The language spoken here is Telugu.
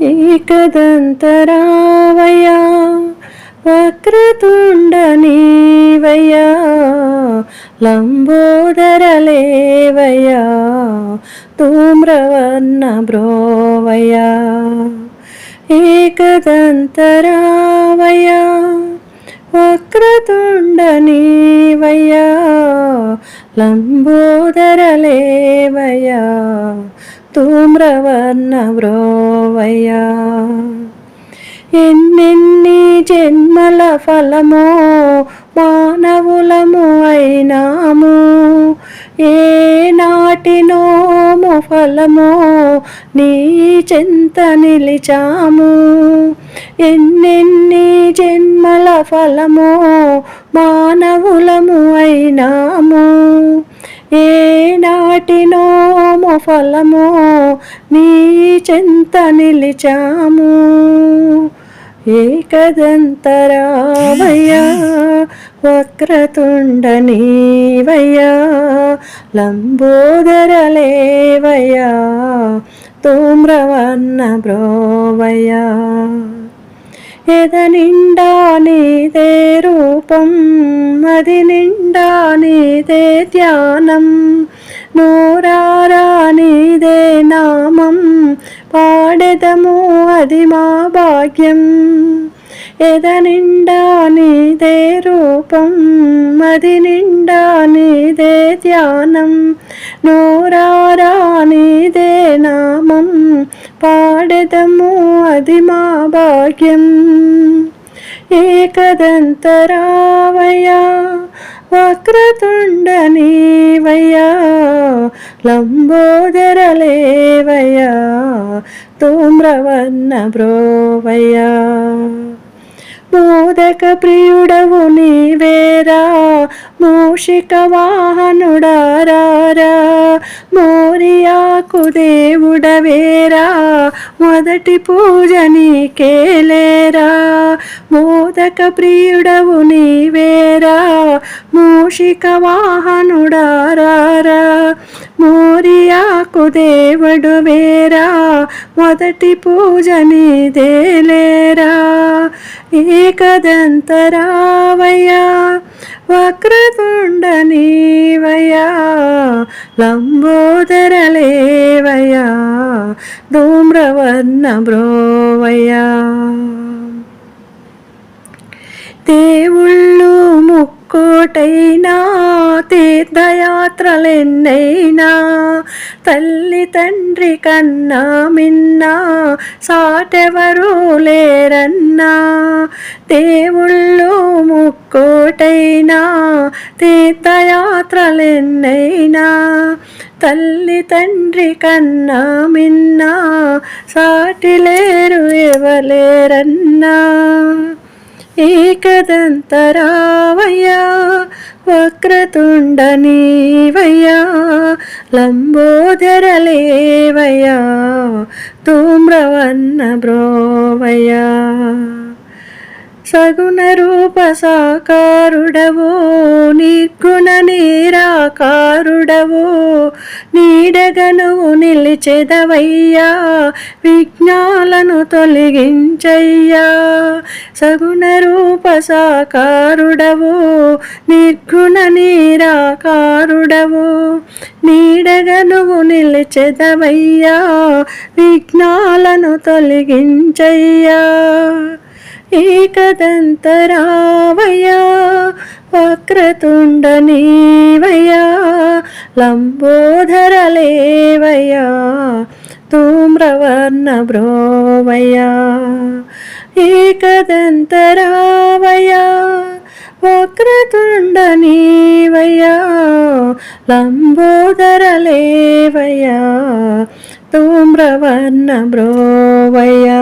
ఏకదంతరావయా వక్రతుండనీవయ్యా లంబోదరలేవయా తూమ్రవర్ణ బ్రోవయా ఏకదంతరావయా వక్రతుండనీవయ్యా లంబోదరలేవయ్యా ధూమ్రవర్ణ బ్రోవయ్యా ఎన్నెన్ని జన్మల ఫలమో మానవులము అయినాము. ఏ నాటినోము ఫలమో నీ చెంత నిలిచాము. ఎన్నెన్ని జన్మల ఫలమో మానవులము అయినాము. ఏ నాటినోము ఫలము నీ చెంత నిలిచాము. ఏకదంతరావయ్యా వక్రతుండ నీవయ్యా లంబోదరలేవయ్యా ధూమ్రవర్ణ బ్రోవయ్యా. ఎద నిండా నీదే రూపం? అది నిండా నీదే ధ్యానం. నూరారా నీదే నామం? పాడెదము అది మా భాగ్యం. ఎద నిండా నీదే రూపం? అది నిండా నీదే ధ్యానం. నూరారా పాడెదము అది మా భాగ్యం. ఏకదంతరావయ్యా వక్రతుండనీవయ్యా లంబోదరలేవయ్యా తోమ్రవన్న బ్రోవయ్యా మోదక ప్రియుడవు నీవేరా? మూషిక వాహనుడారా మోరియాకు దేవుడవేరా? మొదటి పూజ నీకేలేరా మోదక ప్రియుడవు నీవేరా? మూషిక వాహనుడారా మోరియాకు దేవుడు వేరా మొదటి పూజ నీదేలేరా ఏకదంతరావయ్యా వక్రతుండనీవయ్యా లంబోదరలేవయ్యా ధూమ్రవర్ణ బ్రోవయ్యా. దేవుళ్ళు ముక్కోటైనా తీర్థయాత్రలెన్నైనా తల్లి తండ్రి కన్నా మిన్నా సాటెవరు లేరన్నా. దేవుళ్ళు ముక్కోటైనా తీర్థయాత్రలెన్నైనా తల్లి తండ్రి కన్నా మిన్నా సాటి లేరు ఎవలేరన్నా. ఏకదంతరావయ్యా వక్రతుండ నీవయ్యా లంబోదరలేవయ్యా తూమ్రవన్న బ్రోవయ్యా సగుణ రూప సాకారుడవో నిర్గుణ నీరాకారుడవో నీడగను నిలిచెదవయ్యా విఘ్నాలను తొలగించయ్యా. సగుణ రూప సాకారుడవో నిర్గుణ నిరాకారుడవో. నీడగనువు నిలిచెదవయ్యా విఘ్నాలను తొలగించయ్యా. ఏకదంతరావయ్యా వక్రతుండనీవయ్యా లంబోధరలేవయ్యా ధూమ్రవర్ణ బ్రోవయ్యా. ఏకదంతరా లంబోదరలేవయ్యా తూమ్రవర్ణ బ్రోవయ్యా.